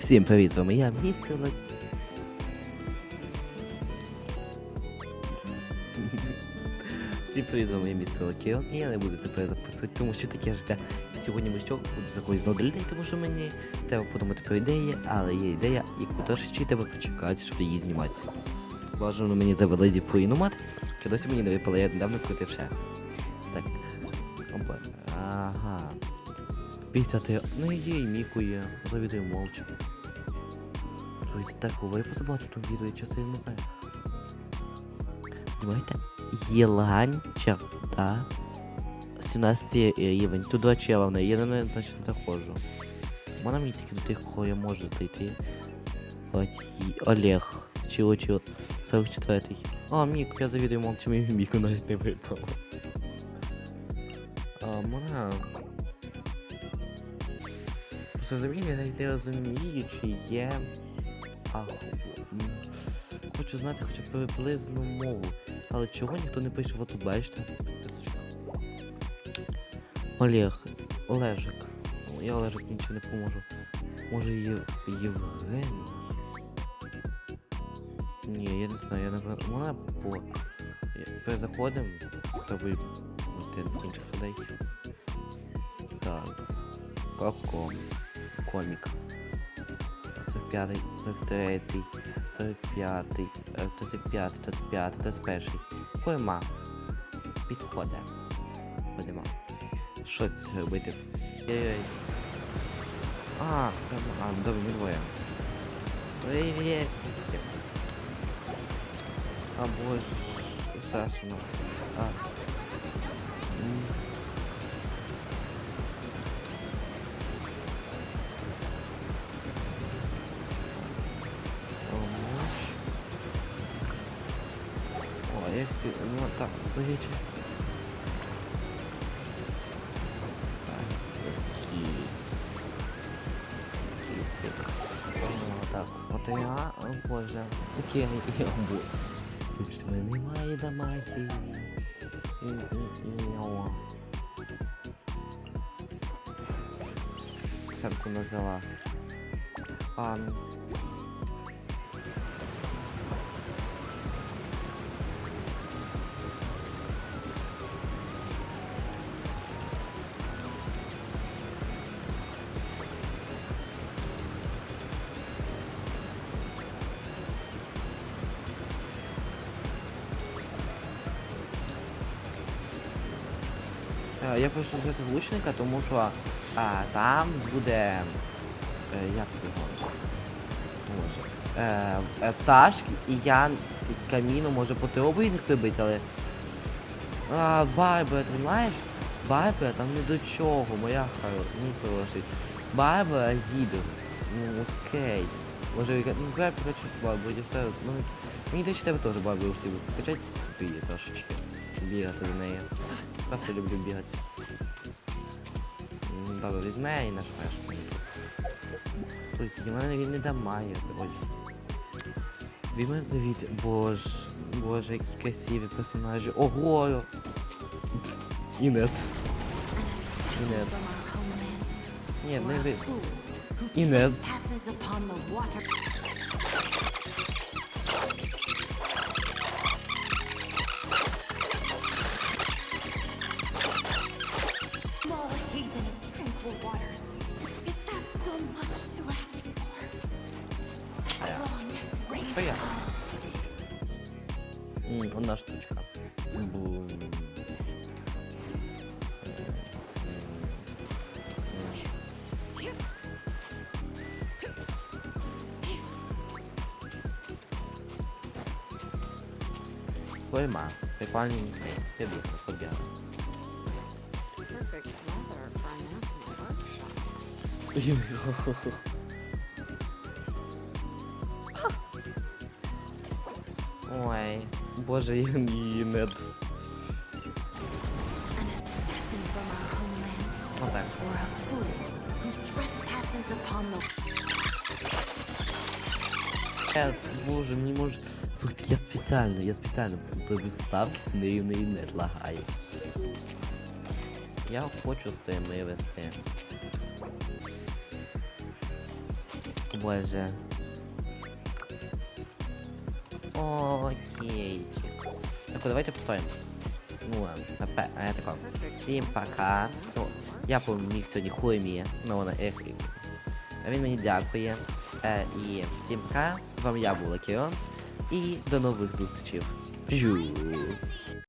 Всім привіт, з вами я, містер Лак... Всім привіт, з вами я, містер Лакіон, і я не буду це перезаписувати, тому що таке життя. Сьогодні ми що, буду заходити знову до людей, тому що мені треба подумати про ідеї, але є ідея, яку трошечки треба почекати, щоб її знімати. Бажано мені треба леді фуїну мати, чи досі мені не випало, я недавно крутив ще. Так. Опа. Ага. 50 Ну є і Міку є, завідує мовча. Ой, так говори позабагато в тому відео, я я не знаю. Давайте. Єлганча, да. 17 рівень. Тут два чела в неї. Я на неї, значить, не заходжу. Можна мені тільки до тих, кого я можу дойти. От, і Олег. Чило, чило. 44-й. А, Мік, я завідую мовчим, і Міку навіть не випало. А, можна... Просто навіть не розумію, чи є. А, хочу знати хоча б приблизну мову. Але чого ніхто не пише, от тут бачите? Олег, Олежик. Я Олежик нічого не поможу. Може Єв... Євгеній? Ні, я не знаю, я напевно. Вона по. Перезаходимо, треба йти інших людей. Так. Каком. Комік. 45, 43, 45, 35, 35, 31. Ходимо. Підходимо. Будемо. Щось робити. А, а, добре, ми двоє. Привіт. А боже, страшно. А. Всі... Ну так. Окей, так, от я, о боже. Окей, я бу. Вибачте, мене немає дамаги. Ферку назвала. Пан. Я просто взяти влучника, тому що а, там буде. Е, як його? Може. Е, е, пташки, і я каміну може по обидних вибити, але. А, Барбара, ти розумієш? Барбара там не до чого, моя харо, мій хороший. Барбара їде. Ну окей. Може, яка- ну збирай прокачати Барбару, і все. Ну, мені до тебе теж Барбару всі покачати собі трошечки. Бігати за нею. Просто люблю бігати. Добре, візьме і нажмеш. Слухайте, в мене він не дамає, коротше. Він мене дивіться, боже, боже, які красиві персонажі. Ого! Інет. Інет. Ні, не ви. Інет. я? М, Одна штучка. Бум. Пойма. Прикольний Я бігаю, побігаю. Perfect weather for an anthem workshop. Ой, боже, її нет. Отак. Нет, боже, мені може. Слухайте, я спеціально, я спеціально зробив ставки, неї неї не лагає. Я хочу з тими вести. Боже. Окей. Так, давайте постоїмо. Ну, напе... а я тако. Всім пока. Ну, я поміг сьогодні хуймі. Ну, вона ефрі. А він мені дякує. Е, і всім пока. Вам я був Лакіон. І до нових зустрічей. Пжу.